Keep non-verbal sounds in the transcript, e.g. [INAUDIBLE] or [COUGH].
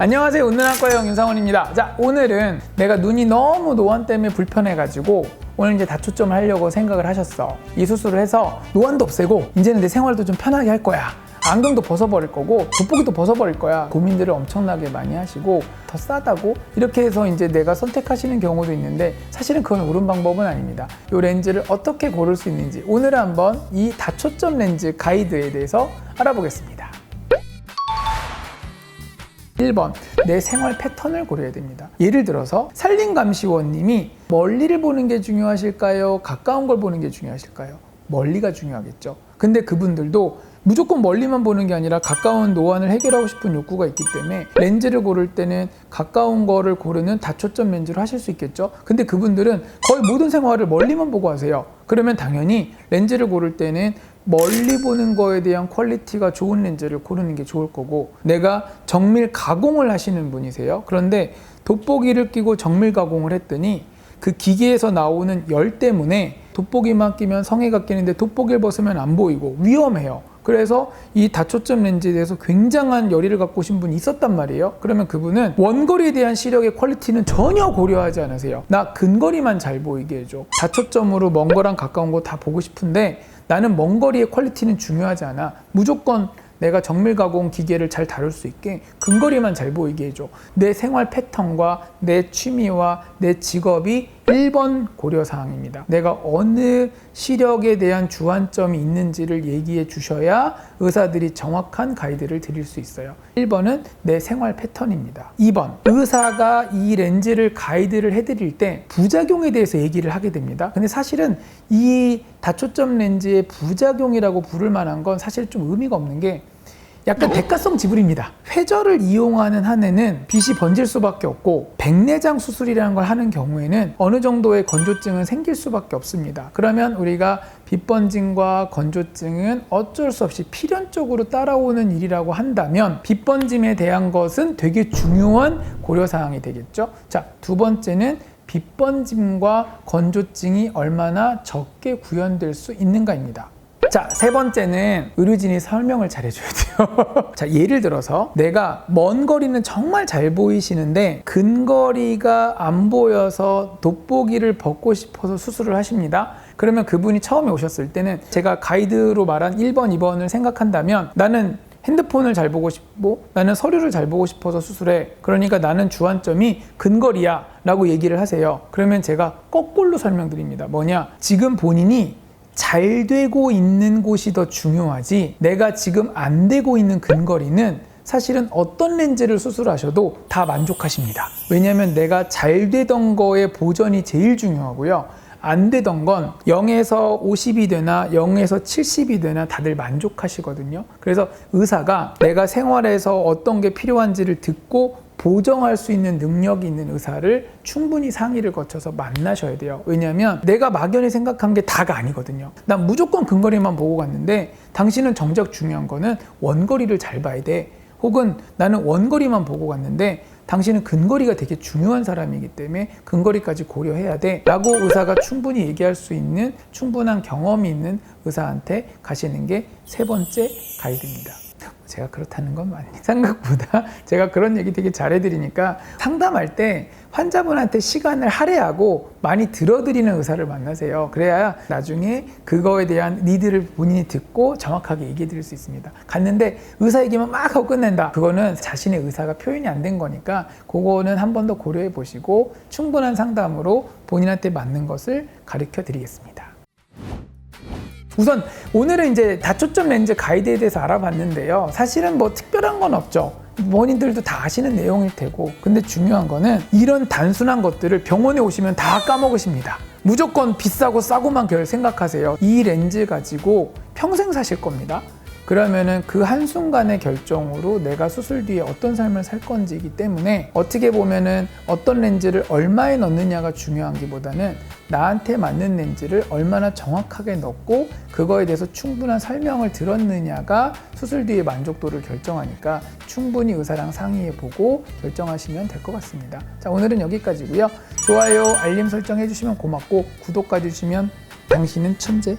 안녕하세요. 웃는안과의 윤상원입니다. 자, 오늘은 내가 눈이 너무 노안 때문에 불편해가지고 오늘 이제 다초점을 하려고 생각을 하셨어. 이 수술을 해서 노안도 없애고 이제는 내 생활도 좀 편하게 할 거야. 안경도 벗어버릴 거고 돋보기도 벗어버릴 거야. 고민들을 엄청나게 많이 하시고 더 싸다고 이렇게 해서 이제 내가 선택하시는 경우도 있는데 사실은 그건 옳은 방법은 아닙니다. 이 렌즈를 어떻게 고를 수 있는지 오늘 한번 이 다초점 렌즈 가이드에 대해서 알아보겠습니다. 1번 내 생활 패턴을 고려해야 됩니다. 예를 들어서 산림감시원님이 멀리를 보는 게 중요하실까요? 가까운 걸 보는 게 중요하실까요? 멀리가 중요하겠죠. 근데 그분들도 무조건 멀리만 보는 게 아니라 가까운 노안을 해결하고 싶은 욕구가 있기 때문에 렌즈를 고를 때는 가까운 거를 고르는 다초점 렌즈로 하실 수 있겠죠. 근데 그분들은 거의 모든 생활을 멀리만 보고 하세요. 그러면 당연히 렌즈를 고를 때는 멀리 보는 거에 대한 퀄리티가 좋은 렌즈를 고르는 게 좋을 거고 내가 정밀 가공을 하시는 분이세요. 그런데 돋보기를 끼고 정밀 가공을 했더니 그 기계에서 나오는 열 때문에 돋보기만 끼면 성에가 끼는데 돋보기를 벗으면 안 보이고 위험해요. 그래서 이 다초점 렌즈에 대해서 굉장한 열의를 갖고 오신 분이 있었단 말이에요. 그러면 그분은 원거리에 대한 시력의 퀄리티는 전혀 고려하지 않으세요. 나 근거리만 잘 보이게 해줘. 다초점으로 먼 거랑 가까운 거 다 보고 싶은데 나는 먼 거리의 퀄리티는 중요하지 않아. 무조건 내가 정밀 가공 기계를 잘 다룰 수 있게 근거리만 잘 보이게 해줘. 내 생활 패턴과 내 취미와 내 직업이 1번 고려 사항입니다. 내가 어느 시력에 대한 주안점이 있는지를 얘기해 주셔야 의사들이 정확한 가이드를 드릴 수 있어요. 1번은 내 생활 패턴입니다. 2번 의사가 이 렌즈를 가이드를 해드릴 때 부작용에 대해서 얘기를 하게 됩니다. 근데 사실은 이 다초점 렌즈의 부작용이라고 부를 만한 건 사실 좀 의미가 없는 게 약간 대가성 지불입니다. 회절을 이용하는 한에는 빛이 번질 수밖에 없고 백내장 수술이라는 걸 하는 경우에는 어느 정도의 건조증은 생길 수밖에 없습니다. 그러면 우리가 빛 번짐과 건조증은 어쩔 수 없이 필연적으로 따라오는 일이라고 한다면 빛 번짐에 대한 것은 되게 중요한 고려 사항이 되겠죠. 자, 두 번째는 빛 번짐과 건조증이 얼마나 적게 구현될 수 있는가입니다. 자, 세 번째는 의료진이 설명을 잘 해줘야 돼요. [LAUGHS] 자, 예를 들어서 내가 먼 거리는 정말 잘 보이시는데 근거리가 안 보여서 돋보기를 벗고 싶어서 수술을 하십니다. 그러면 그분이 처음에 오셨을 때는 제가 가이드로 말한 1번, 2번을 생각한다면 나는 핸드폰을 잘 보고 싶고 나는 서류를 잘 보고 싶어서 수술해. 그러니까 나는 주안점이 근거리야 라고 얘기를 하세요. 그러면 제가 거꾸로 설명드립니다. 뭐냐? 지금 본인이 잘 되고 있는 곳이 더 중요하지 내가 지금 안 되고 있는 근거리는 사실은 어떤 렌즈를 수술하셔도 다 만족하십니다. 왜냐하면 내가 잘 되던 거의 보전이 제일 중요하고요. 안 되던 건 0에서 50이 되나 0에서 70이 되나 다들 만족하시거든요. 그래서 의사가 내가 생활에서 어떤 게 필요한지를 듣고 보정할 수 있는 능력이 있는 의사를 충분히 상의를 거쳐서 만나셔야 돼요. 왜냐하면 내가 막연히 생각한 게 다가 아니거든요. 난 무조건 근거리만 보고 갔는데 당신은 정작 중요한 거는 원거리를 잘 봐야 돼. 혹은 나는 원거리만 보고 갔는데 당신은 근거리가 되게 중요한 사람이기 때문에 근거리까지 고려해야 돼 라고 의사가 충분히 얘기할 수 있는 충분한 경험이 있는 의사한테 가시는 게 세 번째 가이드입니다. 제가 그렇다는 건 많이 [LAUGHS] 생각보다 제가 그런 얘기 되게 잘해드리니까 상담할 때 환자분한테 시간을 할애하고 많이 들어드리는 의사를 만나세요. 그래야 나중에 그거에 대한 니드를 본인이 듣고 정확하게 얘기해 드릴 수 있습니다. 갔는데 의사 얘기만 막 하고 끝낸다. 그거는 자신의 의사가 표현이 안 된 거니까 그거는 한 번 더 고려해 보시고 충분한 상담으로 본인한테 맞는 것을 가르쳐 드리겠습니다. 우선 오늘은 이제 다초점 렌즈 가이드에 대해서 알아봤는데요. 사실은 뭐 특별한 건 없죠. 본인들도 다 아시는 내용일 테고. 근데 중요한 거는 이런 단순한 것들을 병원에 오시면 다 까먹으십니다. 무조건 비싸고 싸고만 결 생각하세요. 이 렌즈 가지고 평생 사실 겁니다. 그러면은 그 한순간의 결정으로 내가 수술 뒤에 어떤 삶을 살 건지이기 때문에 어떻게 보면은 어떤 렌즈를 얼마에 넣느냐가 중요한 기보다는 나한테 맞는 렌즈를 얼마나 정확하게 넣고 그거에 대해서 충분한 설명을 들었느냐가 수술 뒤의 만족도를 결정하니까 충분히 의사랑 상의해 보고 결정하시면 될 것 같습니다. 자, 오늘은 여기까지고요. 좋아요, 알림 설정 해주시면 고맙고 구독까지 주시면 당신은 천재.